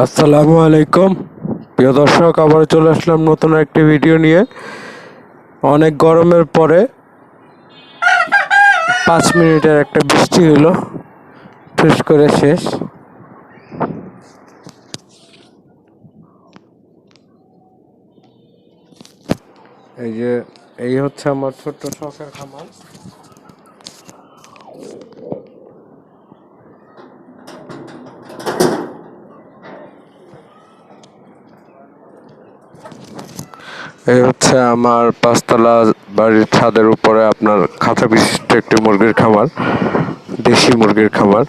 আসসালামু আলাইকুম। প্রিয় দর্শক আবার চলে আসলাম নতুন একটি ভিডিও নিয়ে। অনেক গরমের পরে পাঁচ মিনিটের একটা বৃষ্টি হলো। ফ্রেশ করে শেষ। এই যে, এই হচ্ছে আমার ছোট্ট শখের খামার। এই হচ্ছে আমার পাঁচতলা বাড়ির ছাদের উপরে আপনার খাঁচা বিশিষ্ট একটি মুরগির খামার, দেশি মুরগির খামার।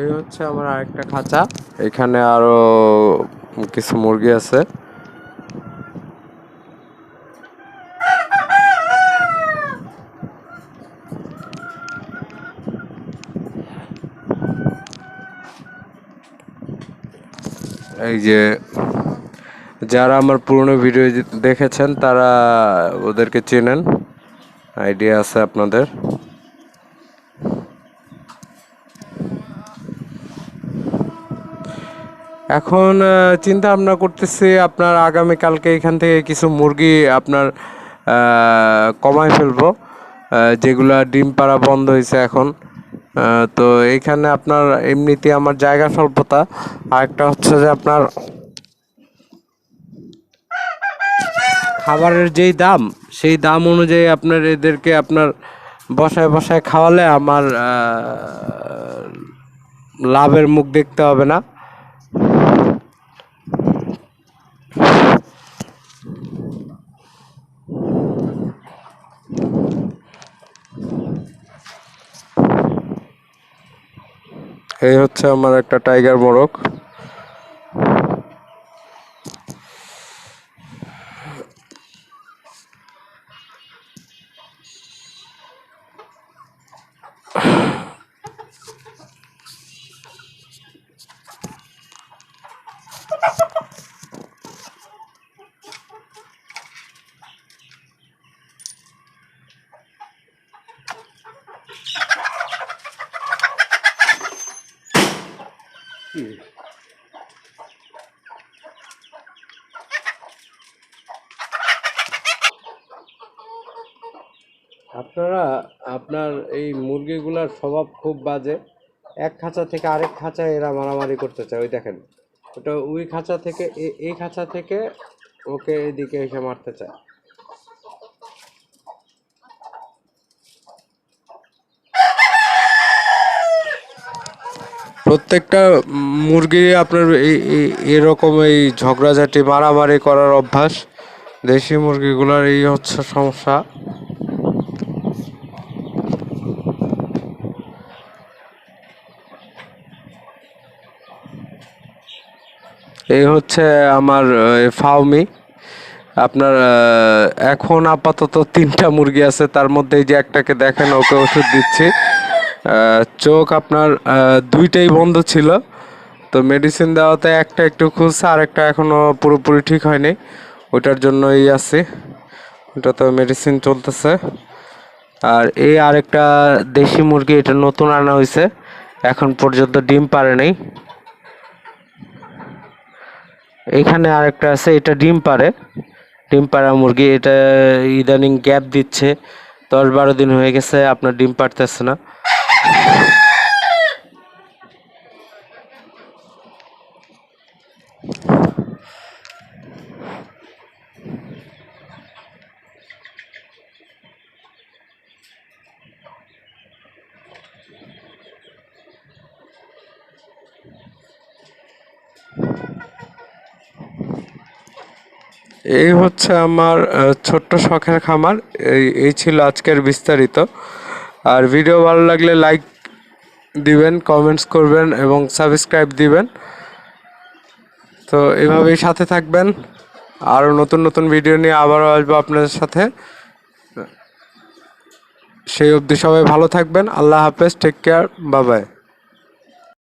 এই হচ্ছে আমার আরেকটা খাঁচা। এখানে আরও কিছু মুরগি আছে। এই যে যারা আমার পুরনো ভিডিও দেখেছেন, তারা ওদেরকে চেনেন। আইডিয়া আছে আপনাদের। এখন চিন্তা ভাবনা করতেছি আপনার আগামী কালকে এখান থেকে কিছু মুরগি আপনার কমায় ফেলব। যেগুলা ডিম পাড়া বন্ধ হয়েছে এখন। তো এখানে আপনার এমনিতে আমার জায়গা স্বল্পতা। আরেকটা হচ্ছে যে আপনার খাবারের যেই দাম, সেই দাম অনুযায়ী আপনার এদেরকে আপনার বসায় বসায় খাওয়ালে আমার লাভের মুখ দেখতে হবে না। এই হচ্ছে আমার একটা টাইগার মোরগ। আপনারা, আপনার এই মুরগিগুলার স্বভাব খুব বাজে। এক খাঁচা থেকে আরেক খাঁচায় এরা মারামারি করতে চায়, ওই দেখেন। ওটা ওই খাঁচা থেকে এই খাঁচা থেকে ওকে এদিকে এসে মারতে চায়। প্রত্যেকটা মুরগি আপনার এরকম এই ঝগড়াঝাটি, মারামারি করার অভ্যাস, দেশি মুরগিগুলোর এই হচ্ছে সমস্যা। এই হচ্ছে আমার ফাউমি আপনার এখন আপাতত তিনটা মুরগি আছে, তার মধ্যে এই যে একটাকে দেখেন, ওকে ওষুধ দিচ্ছি। চোখ আপনার দুইটাই বন্ধ ছিল। তো মেডিসিন দেওয়াতে একটা একটু খুলছে, আর একটা এখনও পুরোপুরি ঠিক হয়নি। ওটার জন্যই আছে। ওটা তো মেডিসিন চলতেছে। আর এই আরেকটা দেশি মুরগি, এটা নতুন আনা হয়েছে। এখন পর্যন্ত ডিম পারে নাই। এখানে আরেকটা আছে, এটা ডিম পারে। ডিম পাড়া মুরগি, এটা ইদানিং গ্যাপ দিচ্ছে। দশ বারো দিন হয়ে গেছে, আপনার ডিম পারতেছে না। এই হচ্ছে আমার ছোট্ট শখের খামার। এই ছিল আজকের বিস্তারিত। আর ভিডিও ভালো লাগলে লাইক দিবেন কমেন্টস করবেন এবং সাবস্ক্রাইব দিবেন। তো এভাবেই সাথে থাকবেন। আরও নতুন নতুন ভিডিও নিয়ে আবারও আসব আপনাদের সাথে। সেই অবধি সবাই ভালো থাকবেন। আল্লাহ হাফেজ টেক কেয়ার বাবাই